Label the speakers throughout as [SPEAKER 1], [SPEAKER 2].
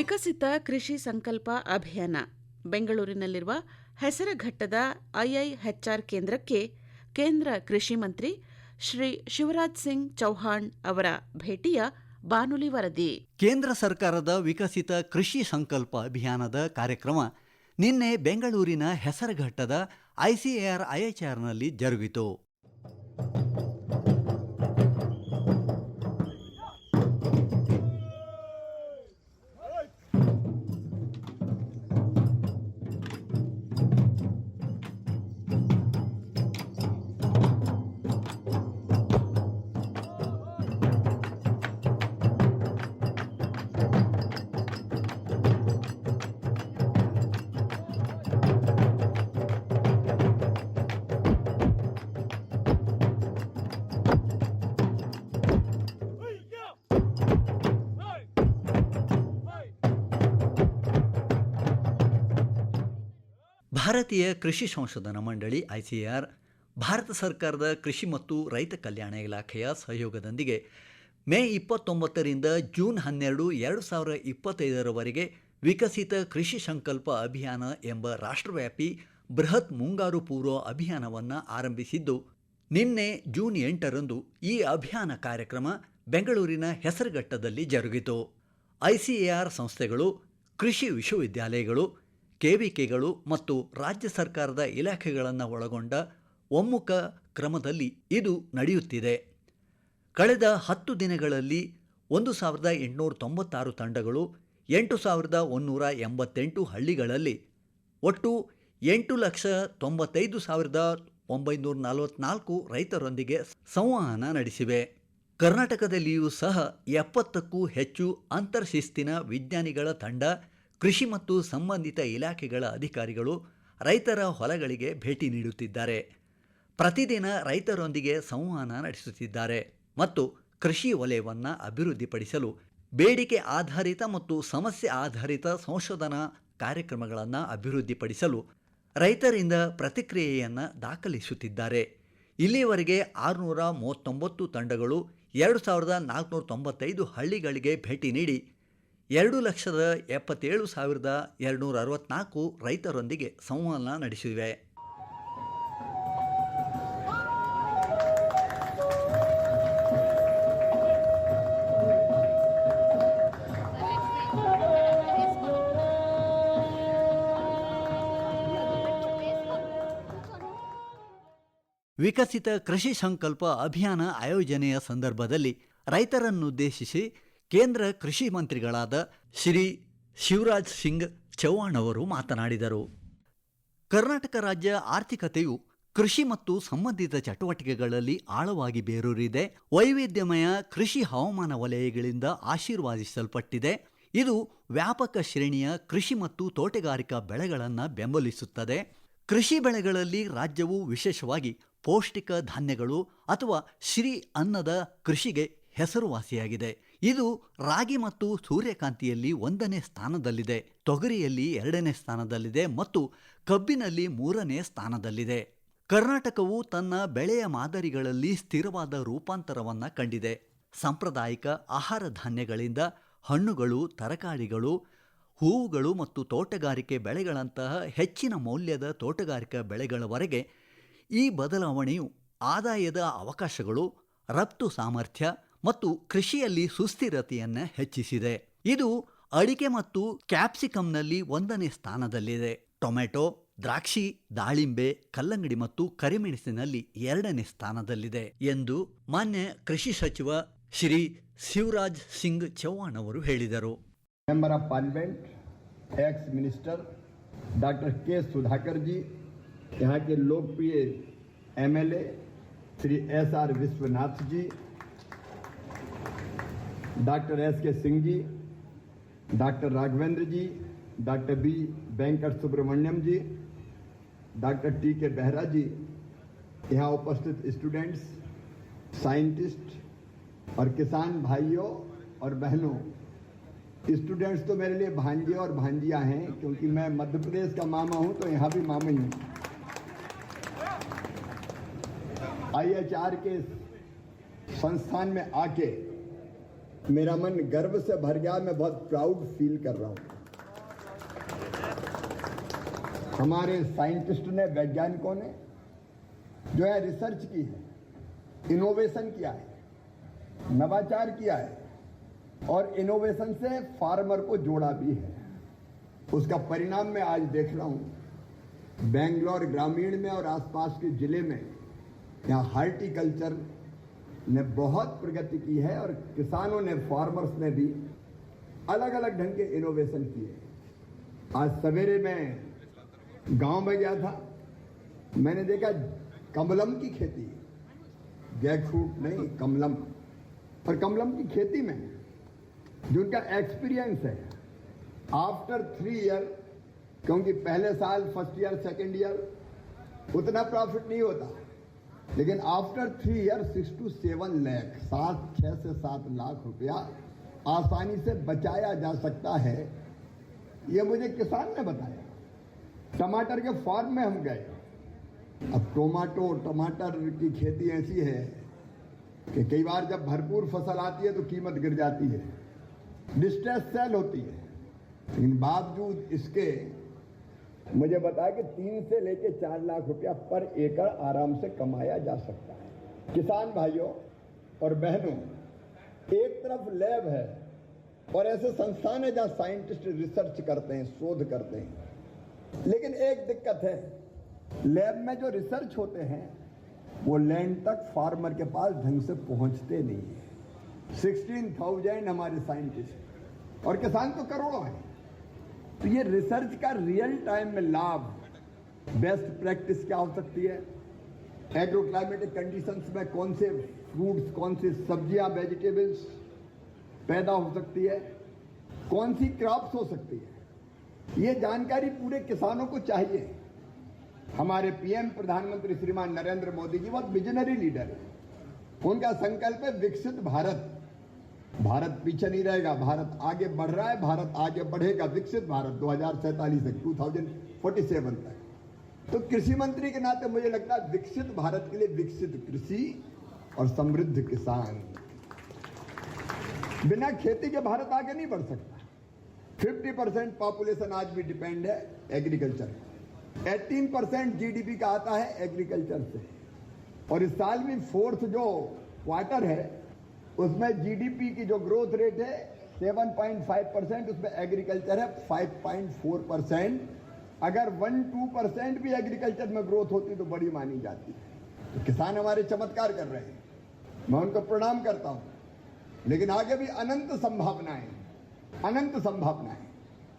[SPEAKER 1] ವಿಕಸಿತ ಕೃಷಿ ಸಂಕಲ್ಪ ಅಭಿಯಾನ. ಬೆಂಗಳೂರಿನಲ್ಲಿರುವ ಹೆಸರಘಟ್ಟದ ಐಐಎಚ್ಆರ್ ಕೇಂದ್ರಕ್ಕೆ ಕೇಂದ್ರ ಕೃಷಿ ಮಂತ್ರಿ ಶ್ರೀ ಶಿವರಾಜ್ ಸಿಂಗ್ ಚೌಹಾಣ್ ಅವರ ಭೇಟಿಯ ಬಾನುಲಿ ವರದಿ.
[SPEAKER 2] ಕೇಂದ್ರ ಸರ್ಕಾರದ ವಿಕಸಿತ ಕೃಷಿ ಸಂಕಲ್ಪ ಅಭಿಯಾನದ ಕಾರ್ಯಕ್ರಮ ನಿನ್ನೆ ಬೆಂಗಳೂರಿನ ಹೆಸರಘಟ್ಟದ ಐಸಿಎಆರ್ ಐಎಚ್ಆರ್ನಲ್ಲಿ ಜರುಗಿತು. ಭಾರತೀಯ ಕೃಷಿ ಸಂಶೋಧನಾ ಮಂಡಳಿ, ಐಸಿಆರ್, ಭಾರತ ಸರ್ಕಾರದ ಕೃಷಿ ಮತ್ತು ರೈತ ಕಲ್ಯಾಣ ಇಲಾಖೆಯ ಸಹಯೋಗದೊಂದಿಗೆ ಮೇ ಇಪ್ಪತ್ತೊಂಬತ್ತರಿಂದ ಜೂನ್ ಹನ್ನೆರಡು, ಎರಡು ಸಾವಿರ ಇಪ್ಪತ್ತೈದರವರೆಗೆ ವಿಕಸಿತ ಕೃಷಿ ಸಂಕಲ್ಪ ಅಭಿಯಾನ ಎಂಬ ರಾಷ್ಟ್ರವ್ಯಾಪಿ ಬೃಹತ್ ಮುಂಗಾರು ಪೂರ್ವ ಅಭಿಯಾನವನ್ನು ಆರಂಭಿಸಿದ್ದು, ನಿನ್ನೆ ಜೂನ್ ಎಂಟರಂದು ಈ ಅಭಿಯಾನ ಕಾರ್ಯಕ್ರಮ ಬೆಂಗಳೂರಿನ ಹೆಸರುಘಟ್ಟದಲ್ಲಿ ಜರುಗಿತು. ಐಸಿಎಆರ್ ಸಂಸ್ಥೆಗಳು, ಕೃಷಿ ವಿಶ್ವವಿದ್ಯಾಲಯಗಳು ಕೆವಿಕೆಗಳು ಮತ್ತು ರಾಜ್ಯ ಸರ್ಕಾರದ ಇಲಾಖೆಗಳನ್ನು ಒಳಗೊಂಡ ಒಮ್ಮುಖ ಕ್ರಮದಲ್ಲಿ ಇದು ನಡೆಯುತ್ತಿದೆ. ಕಳೆದ ಹತ್ತು ದಿನಗಳಲ್ಲಿ ಒಂದು ಸಾವಿರದ ಎಂಟುನೂರ ತೊಂಬತ್ತಾರು ತಂಡಗಳು ಎಂಟು ಸಾವಿರದ ಒನ್ನೂರ ಎಂಬತ್ತೆಂಟು ಹಳ್ಳಿಗಳಲ್ಲಿ ಒಟ್ಟು ಎಂಟು ಲಕ್ಷ ತೊಂಬತ್ತೈದು ಸಾವಿರದ ಒಂಬೈನೂರ ನಲವತ್ನಾಲ್ಕು ರೈತರೊಂದಿಗೆ ಸಂವಹನ ನಡೆಸಿವೆ. ಕರ್ನಾಟಕದಲ್ಲಿಯೂ ಸಹ ಎಪ್ಪತ್ತಕ್ಕೂ ಹೆಚ್ಚು ಅಂತರ್ಶಿಸ್ತಿನ ವಿಜ್ಞಾನಿಗಳ ತಂಡ ಕೃಷಿ ಮತ್ತು ಸಂಬಂಧಿತ ಇಲಾಖೆಗಳ ಅಧಿಕಾರಿಗಳು ರೈತರ ಹೊಲಗಳಿಗೆ ಭೇಟಿ ನೀಡುತ್ತಿದ್ದಾರೆ. ಪ್ರತಿದಿನ ರೈತರೊಂದಿಗೆ ಸಂವಹನ ನಡೆಸುತ್ತಿದ್ದಾರೆ ಮತ್ತು ಕೃಷಿ ವಲಯವನ್ನು ಅಭಿವೃದ್ಧಿಪಡಿಸಲು ಬೇಡಿಕೆ ಆಧಾರಿತ ಮತ್ತು ಸಮಸ್ಯೆ ಆಧಾರಿತ ಸಂಶೋಧನಾ ಕಾರ್ಯಕ್ರಮಗಳನ್ನು ಅಭಿವೃದ್ಧಿಪಡಿಸಲು ರೈತರಿಂದ ಪ್ರತಿಕ್ರಿಯೆಯನ್ನು ದಾಖಲಿಸುತ್ತಿದ್ದಾರೆ. ಇಲ್ಲಿಯವರೆಗೆ ಆರುನೂರ ಮೂವತ್ತೊಂಬತ್ತು ತಂಡಗಳು ಎರಡು ಸಾವಿರದ ನಾಲ್ಕುನೂರ ತೊಂಬತ್ತೈದು ಹಳ್ಳಿಗಳಿಗೆ ಭೇಟಿ ನೀಡಿ ಎರಡು ಲಕ್ಷದ ಎಪ್ಪತ್ತೇಳು ಸಾವಿರದ ಎರಡುನೂರ ಅರವತ್ನಾಲ್ಕು ರೈತರೊಂದಿಗೆ ಸಂವಹನ ನಡೆಸಿವೆ. ವಿಕಸಿತ ಕೃಷಿ ಸಂಕಲ್ಪ ಅಭಿಯಾನ ಆಯೋಜನೆಯ ಸಂದರ್ಭದಲ್ಲಿ ರೈತರನ್ನುದ್ದೇಶಿಸಿ ಕೇಂದ್ರ ಕೃಷಿ ಮಂತ್ರಿಗಳಾದ ಶ್ರೀ ಶಿವರಾಜ್ ಸಿಂಗ್ ಚೌಹಾಣ್ ಅವರು ಮಾತನಾಡಿದರು. ಕರ್ನಾಟಕ ರಾಜ್ಯ ಆರ್ಥಿಕತೆಯು ಕೃಷಿ ಮತ್ತು ಸಂಬಂಧಿತ ಚಟುವಟಿಕೆಗಳಲ್ಲಿ ಆಳವಾಗಿ ಬೇರೂರಿದೆ. ವೈವಿಧ್ಯಮಯ ಕೃಷಿ ಹವಾಮಾನ ವಲಯಗಳಿಂದ ಆಶೀರ್ವಾದಿಸಲ್ಪಟ್ಟಿದೆ. ಇದು ವ್ಯಾಪಕ ಶ್ರೇಣಿಯ ಕೃಷಿ ಮತ್ತು ತೋಟಗಾರಿಕಾ ಬೆಳೆಗಳನ್ನು ಬೆಂಬಲಿಸುತ್ತದೆ. ಕೃಷಿ ಬೆಳೆಗಳಲ್ಲಿ ರಾಜ್ಯವು ವಿಶೇಷವಾಗಿ ಪೌಷ್ಟಿಕ ಧಾನ್ಯಗಳು ಅಥವಾ ಶ್ರೀ ಅನ್ನದ ಕೃಷಿಗೆ ಹೆಸರುವಾಸಿಯಾಗಿದೆ. ಇದು ರಾಗಿ ಮತ್ತು ಸೂರ್ಯಕಾಂತಿಯಲ್ಲಿ ಒಂದನೇ ಸ್ಥಾನದಲ್ಲಿದೆ, ತೊಗರಿಯಲ್ಲಿ ಎರಡನೇ ಸ್ಥಾನದಲ್ಲಿದೆ ಮತ್ತು ಕಬ್ಬಿನಲ್ಲಿ ಮೂರನೇ ಸ್ಥಾನದಲ್ಲಿದೆ. ಕರ್ನಾಟಕವು ತನ್ನ ಬೆಳೆಯ ಮಾದರಿಗಳಲ್ಲಿ ಸ್ಥಿರವಾದ ರೂಪಾಂತರವನ್ನು ಕಂಡಿದೆ. ಸಾಂಪ್ರದಾಯಿಕ ಆಹಾರ ಧಾನ್ಯಗಳಿಂದ ಹಣ್ಣುಗಳು, ತರಕಾರಿಗಳು, ಹೂವುಗಳು ಮತ್ತು ತೋಟಗಾರಿಕೆ ಬೆಳೆಗಳಂತಹ ಹೆಚ್ಚಿನ ಮೌಲ್ಯದ ತೋಟಗಾರಿಕಾ ಬೆಳೆಗಳವರೆಗೆ ಈ ಬದಲಾವಣೆಯು ಆದಾಯದ ಅವಕಾಶಗಳು, ರಫ್ತು ಸಾಮರ್ಥ್ಯ ಮತ್ತು ಕೃಷಿಯಲ್ಲಿ ಸುಸ್ಥಿರತೆಯನ್ನು ಹೆಚ್ಚಿಸಿದೆ ಇದು ಅಡಿಕೆ ಮತ್ತು ಕ್ಯಾಪ್ಸಿಕಂನಲ್ಲಿ ಒಂದನೇ ಸ್ಥಾನದಲ್ಲಿದೆ ಟೊಮೆಟೊ ದ್ರಾಕ್ಷಿ ದಾಳಿಂಬೆ ಕಲ್ಲಂಗಡಿ ಮತ್ತು ಕರಿಮೆಣಸಿನಲ್ಲಿ ಎರಡನೇ ಸ್ಥಾನದಲ್ಲಿದೆ ಎಂದು ಮಾನ್ಯ ಕೃಷಿ ಸಚಿವ ಶ್ರೀ ಶಿವರಾಜ್ ಸಿಂಗ್ ಚೌಹಾಣ್ ಅವರು ಹೇಳಿದರು
[SPEAKER 3] member of parliament ex minister doctor K Sudhakar ji यहाँ के लोकप्रिय MLA Shri S R Vishwanath ji doctor S K Singh ji doctor Raghavendra ji, doctor B Venkat Subramaniam ji, doctor T K Behera ji, यहाँ उपस्थित students, scientist और किसान भाइयों और बहनों, स्टूडेंट्स तो मेरे लिए भांजे और भांजियाँ हैं, क्योंकि मैं मध्य प्रदेश का मामा हूँ तो यहाँ भी मामा ही। हूँ आईएचआर के संस्थान में आके मेरा मन गर्व से भर गया, मैं बहुत प्राउड फील कर रहा हूँ। हमारे साइंटिस्ट ने, वैज्ञानिकों ने जो है रिसर्च की है इनोवेशन किया है, नवाचार किया है, और इनोवेशन से फार्मर को जोड़ा भी है। उसका परिणाम मैं आज देख रहा हूँ। बेंगलोर ग्रामीण में और आसपास के ज़िले में यहाँ हार्टिकल्चर ने बहुत प्रगति की है और किसानों ने फार्मर्स ने भी अलग अलग ढंग के इनोवेशन किए। आज सवेरे मैं गाँव में गया था। मैंने देखा कमलम की खेती। जैक फ्रूट नहीं, कमलम। और कमलम की खेती में जो उनका एक्सपीरियंस है आफ्टर थ्री ईयर क्योंकि पहले साल फ़र्स्ट ईयर सेकेंड ईयर उतना प्रॉफिट नहीं होता। लेकिन after three year six two seven lakh सात, छह से सात लाख रुपया आसानी से बचाया जा सकता है। ये मुझे किसान ने बताया। टमाटर के फार्म में हम गए। अब टोमाटो टमाटर की खेती ऐसी है कि कई बार जब भरपूर फ़सल आती है तो कीमत गिर जाती है। डिस्ट्रेस सेल होती है। लेकिन बावजूद इसके मुझे बताया कि तीन से लेके चार लाख रुपया पर एकड़ आराम से कमाया जा सकता है। किसान भाइयों और बहनों, एक तरफ़ लैब है और ऐसे संस्थान है जहाँ साइंटिस्ट रिसर्च करते हैं, शोध करते हैं। लेकिन एक दिक्कत है, लैब में जो रिसर्च होते हैं, वो लैंड तक फार्मर के पास ढंग से पहुँचते नहीं है। सिक्सटीन थाउज़ेंड हमारे साइंटिस्ट। और किसान तो करोड़ों हैं। तो ये रिसर्च का रियल टाइम में लाभ बेस्ट प्रैक्टिस क्या हो सकती है? एग्रो क्लाइमेटिक कंडीशंस में कौन से फ्रूट्स कौन सी सब्ज़ियाँ वेजिटेबल्स पैदा हो सकती है? कौन सी क्रॉप्स हो सकती है? ये जानकारी पूरे किसानों को चाहिए। हमारे पीएम प्रधानमंत्री श्रीमान नरेंद्र मोदी जी बहुत विजनरी लीडर है। उनका संकल्प है विकसित भारत। भारत पीछे नहीं रहेगा, भारत आगे बढ़ रहा है, भारत आगे बढ़ेगा, विकसित भारत, दो हज़ार सैतालीस तक टू थाउज़ेंड फोर्टी सेवन तक। तो कृषि मंत्री के नाते मुझे लगता है विकसित भारत के लिए विकसित कृषि और समृद्ध किसान। बिना खेती के भारत आगे नहीं बढ़ सकता। 50 परसेंट पॉपुलेशन आज भी डिपेंड है एग्रीकल्चर 18 परसेंट जीडीपी का आता है एग्रीकल्चर से। और इस साल में फोर्थ जो क्वार्टर है उसमें जीडीपी की जो ग्रोथ रेट है 7.5 परसेंट उसमें एग्रीकल्चर है 5.4 परसेंट अगर 1-2 परसेंट भी एग्रीकल्चर में ग्रोथ होती तो बड़ी मानी जाती। तो किसान हमारे चमत्कार कर रहे हैं। मैं उनको प्रणाम करता हूँ। लेकिन आगे भी अनंत संभावनाएँ अनंत संभावनाएँ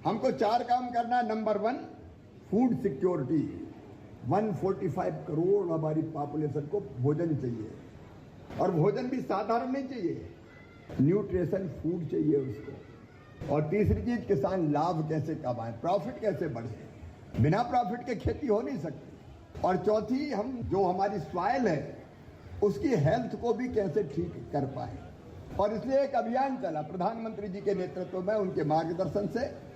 [SPEAKER 3] हमको चार काम करना है। Number one food security 145 crore हमारी पॉपुलेशन को भोजन चाहिए। और भोजन भी साधारण नहीं चाहिए। न्यूट्रिशन फ़ूड चाहिए उसको। और तीसरी चीज़, किसान लाभ कैसे कमाए प्रॉफिट कैसे बढ़े? बिना प्रॉफिट के खेती हो नहीं सकती। और चौथी, हम जो हमारी सॉइल है, उसकी हेल्थ को भी कैसे ठीक कर पाए? और इसलिए एक अभियान चला प्रधानमंत्री जी के नेतृत्व में, उनके मार्गदर्शन से।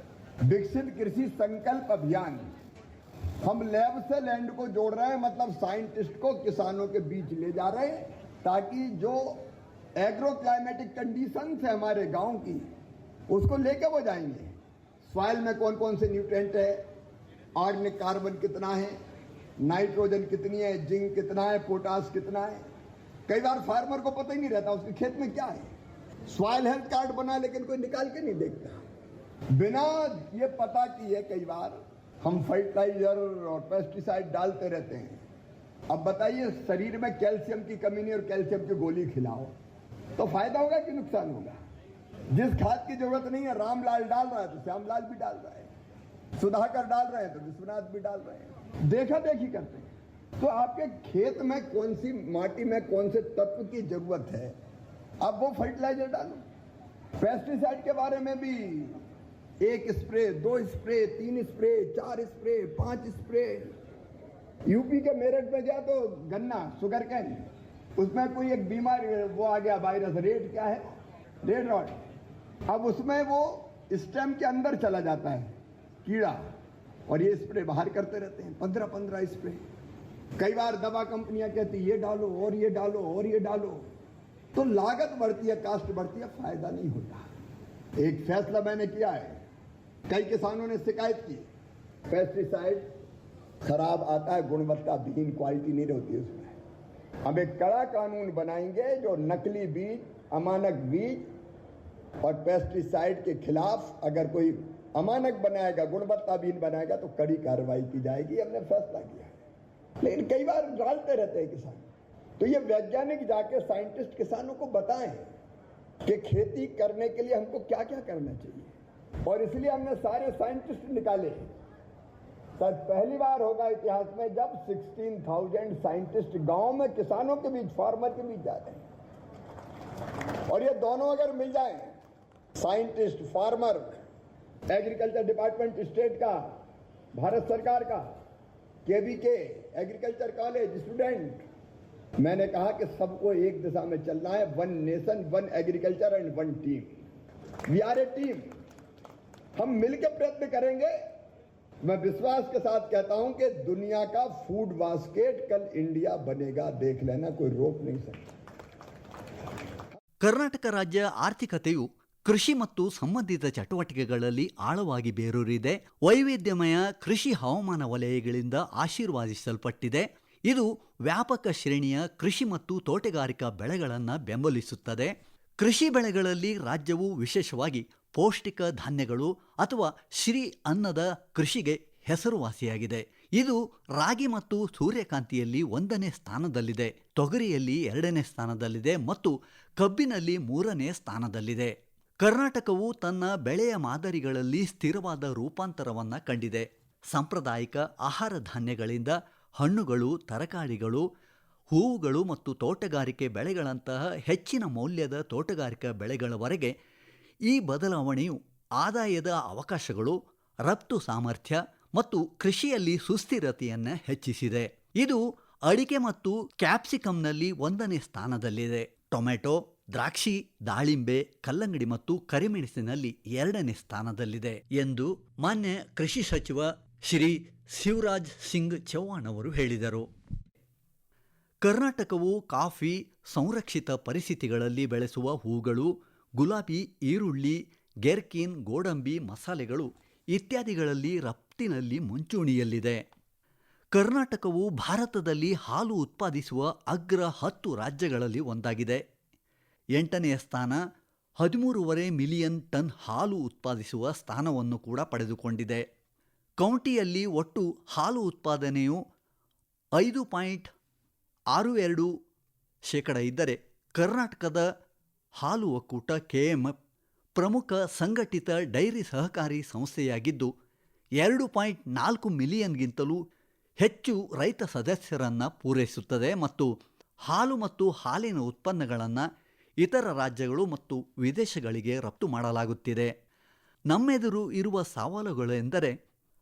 [SPEAKER 3] विकसित कृषि संकल्प अभियान। हम लैब से लैंड को जोड़ रहे हैं मतलब साइंटिस्ट को किसानों के बीच ले जा रहे हैं। ताकि जो एग्रो क्लाइमेटिक कंडीशन है हमारे गाँव की, उसको लेके वो जाएँगे। सॉइल में कौन कौन से न्यूट्रेंट है? ऑर्गेनिक कार्बन कितना है? नाइट्रोजन कितनी है? जिंक कितना है? पोटास कितना है? कई बार फार्मर को पता ही नहीं रहता, उसके खेत में क्या है। सॉइल हेल्थ कार्ड बना लेकिन कोई निकाल के नहीं देखता। बिना ये पता किए कई बार हम फर्टिलाइज़र और पेस्टिसाइड डालते रहते हैं। अब बताइए, शरीर में कैल्शियम की कमी नहीं और कैल्शियम की गोली खिलाओ तो फ़ायदा होगा कि नुकसान होगा? जिस खाद की ज़रूरत नहीं है, रामलाल डाल रहा है तो श्यामलाल भी डाल रहा है, सुधाकर डाल रहे हैं तो विश्वनाथ भी डाल रहे हैं। देखा देखी करते हैं। तो आपके खेत में कौन सी माटी में कौन से तत्व की ज़रूरत है? अब वो फर्टिलाइज़र डालो। पेस्टिसाइड के बारे में भी एक स्प्रे दो स्प्रे तीन स्प्रे चार स्प्रे पाँच स्प्रे यूपी के मेरठ में गया तो गन्ना शुगर कैन उसमें कोई एक बीमारी वो आ गया वायरस रेड क्या है? रेड रॉड अब उसमें वो स्टेम के अंदर चला जाता है, कीड़ा, और ये स्प्रे बाहर करते रहते हैं पंद्रह पंद्रह स्प्रे कई बार दवा कंपनियाँ कहती, ये डालो, और ये डालो, और ये डालो. तो लागत बढ़ती है कास्ट बढ़ती है, फ़ायदा नहीं होता। एक फैसला मैंने किया है। कई किसानों ने शिकायत की पेस्टिसाइड खराब आता है, गुणवत्ता विहीन क्वालिटी नहीं रहती उसमें। हम एक कड़ा कानून बनाएँगे जो नकली बीज, अमानक बीज और पेस्टिसाइड के खिलाफ अगर कोई अमानक बनाएगा, गुणवत्ता विहीन बनाएगा तो कड़ी कार्रवाई की जाएगी। हमने फैसला किया लेकिन कई बार डालते रहते हैं किसान। तो ये वैज्ञानिक जाके साइंटिस्ट किसानों को बताएँ कि खेती करने के लिए हमको क्या क्या करना चाहिए। और इसलिए हमने सारे साइंटिस्ट निकाले शायद पहली बार होगा इतिहास में जब 16,000 साइंटिस्ट गाँव में किसानों के बीच फार्मर के बीच जा रहे हैं। और ये दोनों अगर मिल जाए scientist farmer agriculture department state का भारत सरकार का केबीके एग्रीकल्चर कॉलेज स्टूडेंट मैंने कहा कि सबको एक दिशा में चलना है one nation one agriculture and one team we are a team हम मिलकर प्रयत्न करेंगे मैं विश्वास के साथ कहता हूं कि दुनिया का फूड बास्केट कल इंडिया बनेगा देख लेना कोई रोक नहीं सकता
[SPEAKER 2] ಕರ್ನಾಟಕ ರಾಜ್ಯ ಆರ್ಥಿಕತೆಯು ಕೃಷಿ ಮತ್ತು ಸಂಬಂಧಿತ ಚಟುವಟಿಕೆಗಳಲ್ಲಿ ಆಳವಾಗಿ ಬೇರೂರಿದೆ ವೈವಿಧ್ಯಮಯ ಕೃಷಿ ಹವಾಮಾನ ವಲಯಗಳಿಂದ ಆಶೀರ್ವಾದಿಸಲ್ಪಟ್ಟಿದೆ ಇದು ವ್ಯಾಪಕ ಶ್ರೇಣಿಯ ಕೃಷಿ ಮತ್ತು ತೋಟಗಾರಿಕಾ ಬೆಳೆಗಳನ್ನು ಬೆಂಬಲಿಸುತ್ತದೆ ಕೃಷಿ ಬೆಳೆಗಳಲ್ಲಿ ರಾಜ್ಯವು ವಿಶೇಷವಾಗಿ ಪೌಷ್ಟಿಕ ಧಾನ್ಯಗಳು ಅಥವಾ ಶ್ರೀ ಅನ್ನದ ಕೃಷಿಗೆ ಹೆಸರುವಾಸಿಯಾಗಿದೆ. ಇದು ರಾಗಿ ಮತ್ತು ಸೂರ್ಯಕಾಂತಿಯಲ್ಲಿ ಒಂದನೇ ಸ್ಥಾನದಲ್ಲಿದೆ. ತೊಗರಿಯಲ್ಲಿ ಎರಡನೇ ಸ್ಥಾನದಲ್ಲಿದೆ ಮತ್ತು ಕಬ್ಬಿನಲ್ಲಿ ಮೂರನೇ ಸ್ಥಾನದಲ್ಲಿದೆ. ಕರ್ನಾಟಕವು ತನ್ನ ಬೆಳೆಯ ಮಾದರಿಗಳಲ್ಲಿ ಸ್ಥಿರವಾದ ರೂಪಾಂತರವನ್ನು ಕಂಡಿದೆ. ಸಾಂಪ್ರದಾಯಿಕ ಆಹಾರ ಧಾನ್ಯಗಳಿಂದ ಹಣ್ಣುಗಳು, ತರಕಾರಿಗಳು, ಹೂವುಗಳು ಮತ್ತು ತೋಟಗಾರಿಕೆ ಬೆಳೆಗಳಂತಹ ಹೆಚ್ಚಿನ ಮೌಲ್ಯದ ತೋಟಗಾರಿಕಾ ಬೆಳೆಗಳವರೆಗೆ ಈ ಬದಲಾವಣೆಯು ಆದಾಯದ ಅವಕಾಶಗಳು, ರಫ್ತು ಸಾಮರ್ಥ್ಯ ಮತ್ತು ಕೃಷಿಯಲ್ಲಿ ಸುಸ್ಥಿರತೆಯನ್ನು ಹೆಚ್ಚಿಸಿದೆ. ಇದು ಅಡಿಕೆ ಮತ್ತು ಕ್ಯಾಪ್ಸಿಕಂನಲ್ಲಿ ಒಂದನೇ ಸ್ಥಾನದಲ್ಲಿದೆ. ಟೊಮೆಟೊ, ದ್ರಾಕ್ಷಿ, ದಾಳಿಂಬೆ, ಕಲ್ಲಂಗಡಿ ಮತ್ತು ಕರಿಮೆಣಸಿನಲ್ಲಿ ಎರಡನೇ ಸ್ಥಾನದಲ್ಲಿದೆ ಎಂದು ಮಾನ್ಯ ಕೃಷಿ ಸಚಿವ ಶ್ರೀ ಶಿವರಾಜ್ ಸಿಂಗ್ ಚೌಹಾಣ್ ಅವರು ಹೇಳಿದರು. ಕರ್ನಾಟಕವು ಕಾಫಿ ಸಂರಕ್ಷಿತ ಪರಿಸ್ಥಿತಿಗಳಲ್ಲಿ ಬೆಳೆಸುವ ಹೂಗಳು ಗುಲಾಬಿ, ಈರುಳ್ಳಿ, ಗೆರ್ಕಿನ್, ಗೋಡಂಬಿ ಮಸಾಲೆಗಳು ಇತ್ಯಾದಿಗಳಲ್ಲಿ ರಫ್ತಿನಲ್ಲಿ ಮುಂಚೂಣಿಯಲ್ಲಿದೆ. ಕರ್ನಾಟಕವು ಭಾರತದಲ್ಲಿ ಹಾಲು ಉತ್ಪಾದಿಸುವ ಅಗ್ರ ಹತ್ತು ರಾಜ್ಯಗಳಲ್ಲಿ ಒಂದಾಗಿದೆ. ಎಂಟನೆಯ ಸ್ಥಾನ ಹದಿಮೂರುವರೆ ಮಿಲಿಯನ್ ಟನ್ ಹಾಲು ಉತ್ಪಾದಿಸುವ ಸ್ಥಾನವನ್ನು ಕೂಡ ಪಡೆದುಕೊಂಡಿದೆ. ಕೌಂಟಿಯಲ್ಲಿ ಒಟ್ಟು ಹಾಲು ಉತ್ಪಾದನೆಯು ಐದು ಪಾಯಿಂಟ್ ಆರು ಎರಡು ಶೇಕಡ ಇದ್ದರೆ ಕರ್ನಾಟಕದ ಹಾಲು ಒಕ್ಕೂಟ ಕೆಎಂಎಫ್ ಪ್ರಮುಖ ಸಂಘಟಿತ ಡೈರಿ ಸಹಕಾರಿ ಸಂಸ್ಥೆಯಾಗಿದ್ದು, ಎರಡು ಪಾಯಿಂಟ್ ನಾಲ್ಕು ಮಿಲಿಯನ್ಗಿಂತಲೂ ಹೆಚ್ಚು ರೈತ ಸದಸ್ಯರನ್ನು ಪೂರೈಸುತ್ತದೆ ಮತ್ತು ಹಾಲು ಮತ್ತು ಹಾಲಿನ ಉತ್ಪನ್ನಗಳನ್ನು ಇತರ ರಾಜ್ಯಗಳು ಮತ್ತು ವಿದೇಶಗಳಿಗೆ ರಫ್ತು ಮಾಡಲಾಗುತ್ತಿದೆ. ನಮ್ಮೆದುರು ಇರುವ ಸವಾಲುಗಳೆಂದರೆ,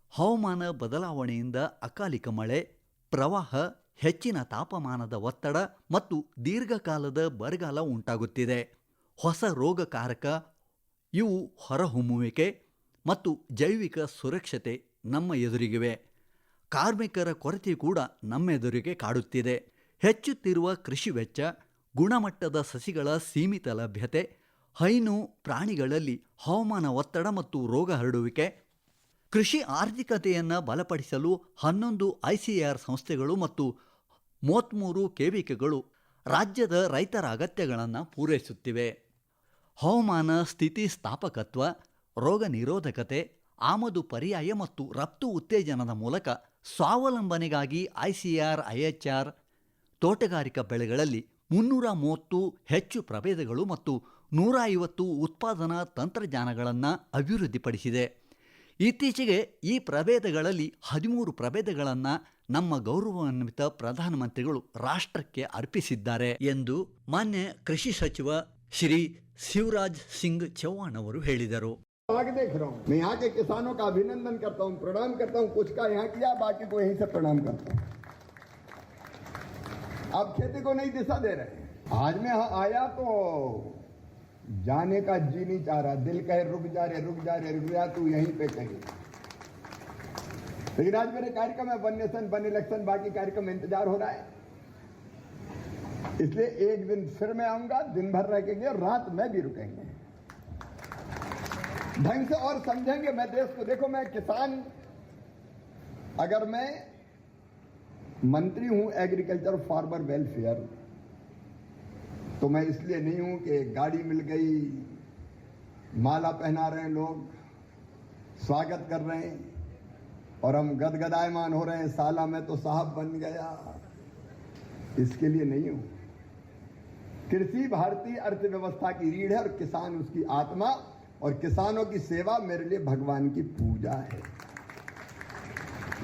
[SPEAKER 2] ಹವಾಮಾನ ಬದಲಾವಣೆಯಿಂದ ಅಕಾಲಿಕ ಮಳೆ, ಪ್ರವಾಹ, ಹೆಚ್ಚಿನ ತಾಪಮಾನದ ಒತ್ತಡ ಮತ್ತು ದೀರ್ಘಕಾಲದ ಬರಗಾಲ ಉಂಟಾಗುತ್ತಿದೆ. ಹೊಸ ರೋಗಕಾರಕ, ಇವು ಹೊರಹೊಮ್ಮುವಿಕೆ ಮತ್ತು ಜೈವಿಕ ಸುರಕ್ಷತೆ ನಮ್ಮ ಎದುರಿಗಿವೆ. ಕಾರ್ಮಿಕರ ಕೊರತೆ ಕೂಡ ನಮ್ಮೆದುರಿಗೆ ಕಾಡುತ್ತಿದೆ. ಹೆಚ್ಚುತ್ತಿರುವ ಕೃಷಿ ವೆಚ್ಚ, ಗುಣಮಟ್ಟದ ಸಸಿಗಳ ಸೀಮಿತ ಲಭ್ಯತೆ, ಹೈನು ಪ್ರಾಣಿಗಳಲ್ಲಿ ಹವಾಮಾನ ಒತ್ತಡ ಮತ್ತು ರೋಗ ಹರಡುವಿಕೆ, ಕೃಷಿ ಆರ್ಥಿಕತೆಯನ್ನು ಬಲಪಡಿಸಲು ಹನ್ನೊಂದು ಐಸಿಆರ್ ಸಂಸ್ಥೆಗಳು ಮತ್ತು ಮೂವತ್ತ್ಮೂರು ಕೆವಿಕೆಗಳು ರಾಜ್ಯದ ರೈತರ ಅಗತ್ಯಗಳನ್ನು ಪೂರೈಸುತ್ತಿವೆ. ಹವಾಮಾನ ಸ್ಥಿತಿಸ್ಥಾಪಕತ್ವ ರೋಗ ನಿರೋಧಕತೆ ಆಮದು ಪರ್ಯಾಯ ಮತ್ತು ರಫ್ತು ಉತ್ತೇಜನದ ಮೂಲಕ ಸ್ವಾವಲಂಬನೆಗಾಗಿ ಐಸಿಆರ್, ಐಎಚ್ಆರ್ ತೋಟಗಾರಿಕಾ ಬೆಳೆಗಳಲ್ಲಿ ಮುನ್ನೂರ ಮೂವತ್ತು ಹೆಚ್ಚು ಪ್ರಭೇದಗಳು ಮತ್ತು ನೂರ ಐವತ್ತು ಉತ್ಪಾದನಾ ತಂತ್ರಜ್ಞಾನಗಳನ್ನು ಅಭಿವೃದ್ಧಿಪಡಿಸಿದೆ. ಇತ್ತೀಚೆಗೆ ಈ ಪ್ರಭೇದಗಳಲ್ಲಿ ಹದಿಮೂರು ಪ್ರಭೇದಗಳನ್ನು ನಮ್ಮ ಗೌರವಾನ್ವಿತ ಪ್ರಧಾನಮಂತ್ರಿಗಳು ರಾಷ್ಟ್ರಕ್ಕೆ ಅರ್ಪಿಸಿದ್ದಾರೆ ಎಂದು ಮಾನ್ಯ ಕೃಷಿ ಸಚಿವ ಶ್ರೀ ಶಿವರಾಜ್ ಸಿಂಗ್ ಚೌಹಾಣ್ ಅವರು ಹೇಳಿದರು
[SPEAKER 3] आगे देख रहा हूँ मैं यहाँ के किसानों का अभिनंदन करता हूँ प्रणाम करता हूँ कुछ का यहाँ किया बाकी को यहीं से प्रणाम करता हूँ अब खेती को नई दिशा दे रहे हैं आज मैं यहाँ आया तो जाने का जी नहीं चाह रहा दिल कहे रुक जा रे रुक जा रे रुक जा तू यहीं पे कहीं लेकिन आज मेरे कार्यक्रम है वन नेशन वन इलेक्शन बाकी कार्यक्रम में इंतजार हो रहा है इसलिए एक दिन फिर मैं आऊँगा, दिन भर रहेंगे रात में भी रुकेंगे। ढंग से और समझेंगे मैं देश को। देखो मैं किसान, अगर मैं मंत्री हूँ एग्रीकल्चर फार्मर वेलफेयर तो मैं इसलिए नहीं हूँ कि गाड़ी मिल गई, माला पहना रहे हैं लोग, स्वागत कर रहे हैं, और हम गदगदायमान हो रहे हैं, साला में तो साहब बन गया। इसके लिए नहीं हूँ। कृषि भारतीय अर्थव्यवस्था की रीढ़ है और किसान उसकी आत्मा और किसानों की सेवा मेरे लिए भगवान की पूजा है।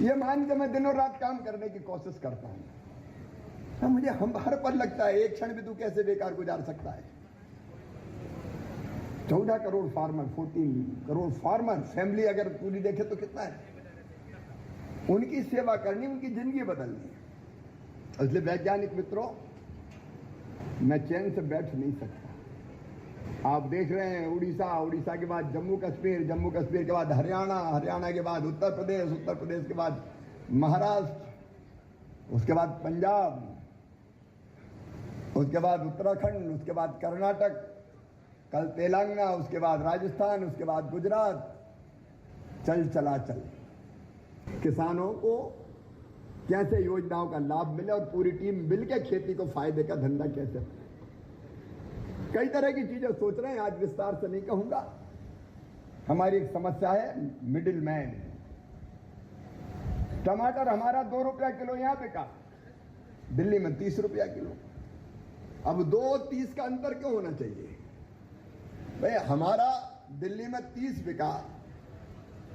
[SPEAKER 3] यह मान के मैं दिनों रात काम करने की कोशिश करता हूँ। हाँ, मुझे हम हर पल लगता है एक क्षण भी तू कैसे बेकार गुजार सकता है? चौदह crore farmer fourteen crore farmer family अगर पूरी देखे तो कितना है? उनकी सेवा करनी उनकी ज़िंदगी बदलनी इसलिए वैज्ञानिक मित्रों मैं चैन से बैठ नहीं सकता। आप देख रहे हैं उड़ीसा उड़ीसा के बाद जम्मू कश्मीर जम्मू कश्मीर के बाद हरियाणा हरियाणा के बाद उत्तर प्रदेश उत्तर प्रदेश के बाद महाराष्ट्र, उसके बाद पंजाब, उसके बाद उत्तराखंड, उसके बाद कर्नाटक, कल तेलंगाना, उसके बाद राजस्थान, उसके बाद गुजरात। चल चला चल किसानों को कैसे योजनाओं का लाभ मिले और पूरी टीम मिलकर खेती को फ़ायदे का धंधा कैसे कई तरह की चीज़ें सोच रहे हैं, आज विस्तार से नहीं कहूँगा। हमारी एक समस्या है मिडिल मैन टमाटर हमारा दो रुपया किलो यहाँ बिका दिल्ली में तीस रुपया किलो। अब दो तीस का अंतर क्यों होना चाहिए? भाई, हमारा दिल्ली में तीस बिका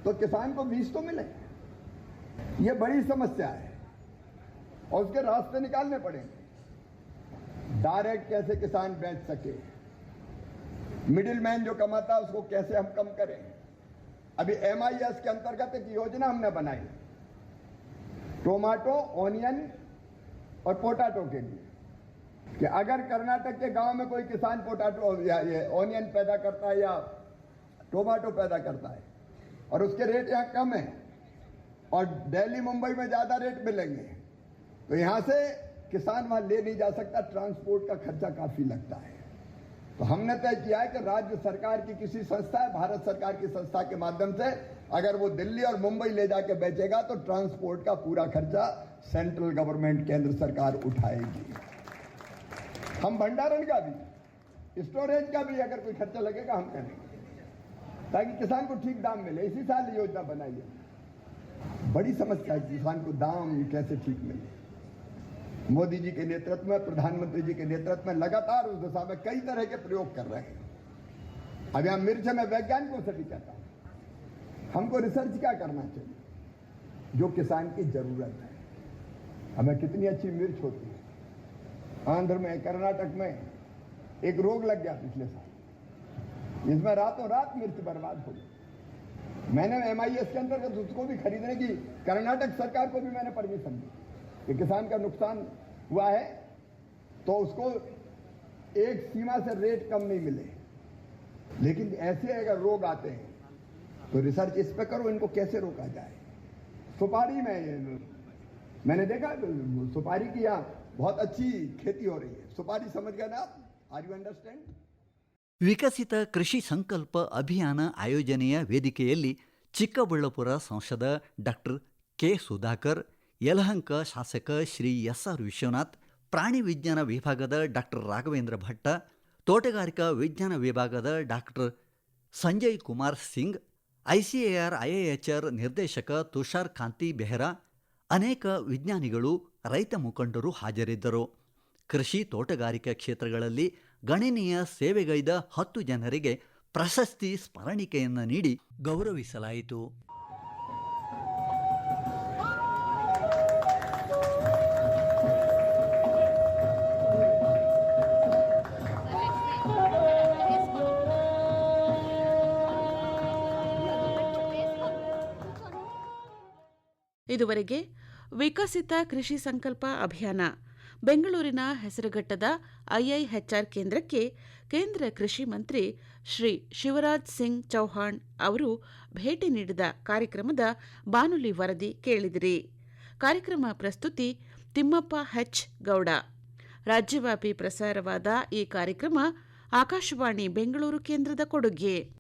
[SPEAKER 3] तो किसान को बीस तो मिले। ये बड़ी समस्या है। और उसके रास्ते निकालने पड़ेंगे। डायरेक्ट कैसे किसान बेच सके? मिडिल मैन जो कमाता है, उसको कैसे हम कम करें अभी एमआईएस के अंतर्गत एक योजना हमने बनाई। टोमेटो ऑनियन और पोटैटो के लिए। कि अगर कर्नाटक के गाँव में कोई किसान पोटैटो या ये ऑनियन पैदा करता है या टोमेटो पैदा करता है, और उसके रेट यहाँ कम है, और दिल्ली, मुंबई में ज़्यादा रेट मिलेंगे तो यहाँ से किसान वहाँ ले नहीं जा सकता ट्रांसपोर्ट का खर्चा काफ़ी लगता है। तो हमने तय किया है कि राज्य सरकार की किसी संस्था भारत सरकार की संस्था के माध्यम से अगर वो दिल्ली और मुंबई ले जाके बेचेगा तो ट्रांसपोर्ट का पूरा खर्चा सेंट्रल गवर्नमेंट केंद्र सरकार उठाएगी। हम भंडारण का भी स्टोरेज का भी अगर कोई खर्चा लगेगा, हम करेंगे। ताकि किसान को ठीक दाम मिले। इसी साल योजना बनाई बड़ी समस्या है किसान को दाम कैसे ठीक मिले। मोदी जी के नेतृत्व में, प्रधानमंत्री जी के नेतृत्व में लगातार उस दिशा में कई तरह के प्रयोग कर रहे हैं। अब यहाँ मिर्च में वैज्ञानिकों से भी कहता हूँ, हमको रिसर्च क्या करना चाहिए? जो किसान की ज़रूरत है। हमें कितनी अच्छी मिर्च होती है। आंध्र में, कर्नाटक में एक रोग लग गया पिछले साल। इसमें रातों रात मिर्च बर्बाद हो गई। मैंने एमआईएस के अंतर्गत उसको भी खरीदने की, कर्नाटक सरकार को भी मैंने परमिशन दी। कि किसान का नुकसान हुआ है तो उसको एक सीमा से रेट कम नहीं मिले लेकिन ऐसे अगर रोग आते हैं तो रिसर्च इस पे करो इनको कैसे रोका जाए सुपारी में मैंने देखा सुपारी की यहाँ बहुत अच्छी खेती हो रही है सुपारी समझ गए ना आप आर यू अंडरस्टैंड
[SPEAKER 2] ವಿಕಸಿತ ಕೃಷಿ ಸಂಕಲ್ಪ ಅಭಿಯಾನ ಆಯೋಜನೆಯ ವೇದಿಕೆಯಲ್ಲಿ ಚಿಕ್ಕಬಳ್ಳಾಪುರ ಸಂಸದ ಡಾಕ್ಟರ್ ಕೆ ಸುಧಾಕರ್ ಯಲಹಂಕ ಶಾಸಕ ಶ್ರೀ ಎಸ್ ಆರ್ ವಿಶ್ವನಾಥ್, ಪ್ರಾಣಿ ವಿಜ್ಞಾನ ವಿಭಾಗದ ಡಾಕ್ಟರ್ ರಾಘವೇಂದ್ರ ಭಟ್ಟ, ತೋಟಗಾರಿಕಾ ವಿಜ್ಞಾನ ವಿಭಾಗದ doctor Sanjay Kumar Singh, ICAR IAHR ನಿರ್ದೇಶಕ ತುಷಾರ್ ಕಾಂತಿ ಬೆಹ್ರಾ, ಅನೇಕ ವಿಜ್ಞಾನಿಗಳು, ರೈತ ಮುಖಂಡರು ಹಾಜರಿದ್ದರು. ಕೃಷಿ ತೋಟಗಾರಿಕಾ ಕ್ಷೇತ್ರಗಳಲ್ಲಿ ಗಣನೀಯ ಸೇವೆಗೈದ ಹತ್ತು ಜನರಿಗೆ ಪ್ರಶಸ್ತಿ ಸ್ಮರಣಿಕೆಯನ್ನು ನೀಡಿ ಗೌರವಿಸಲಾಯಿತು.
[SPEAKER 1] ಇದುವರೆಗೆ ವಿಕಸಿತ ಕೃಷಿ ಸಂಕಲ್ಪ ಅಭಿಯಾನ ಬೆಂಗಳೂರಿನ ಹೆಸರುಘಟ್ಟದ ಐಐಎಚ್ಆರ್ ಕೇಂದ್ರಕ್ಕೆ ಕೇಂದ್ರ ಕೃಷಿ ಮಂತ್ರಿ ಶ್ರೀ ಶಿವರಾಜ್ ಸಿಂಗ್ ಚೌಹಾಣ್ ಅವರು ಭೇಟಿ ನೀಡಿದ ಕಾರ್ಯಕ್ರಮದ ಬಾನುಲಿ ವರದಿ ಕೇಳಿದಿರಿ. ಕಾರ್ಯಕ್ರಮ ಪ್ರಸ್ತುತಿ ತಿಮ್ಮಪ್ಪ ಹೆಚ್ ಗೌಡ. ರಾಜ್ಯವ್ಯಾಪಿ ಪ್ರಸಾರವಾದ ಈ ಕಾರ್ಯಕ್ರಮ ಆಕಾಶವಾಣಿ ಬೆಂಗಳೂರು ಕೇಂದ್ರದ ಕೊಡುಗೆ.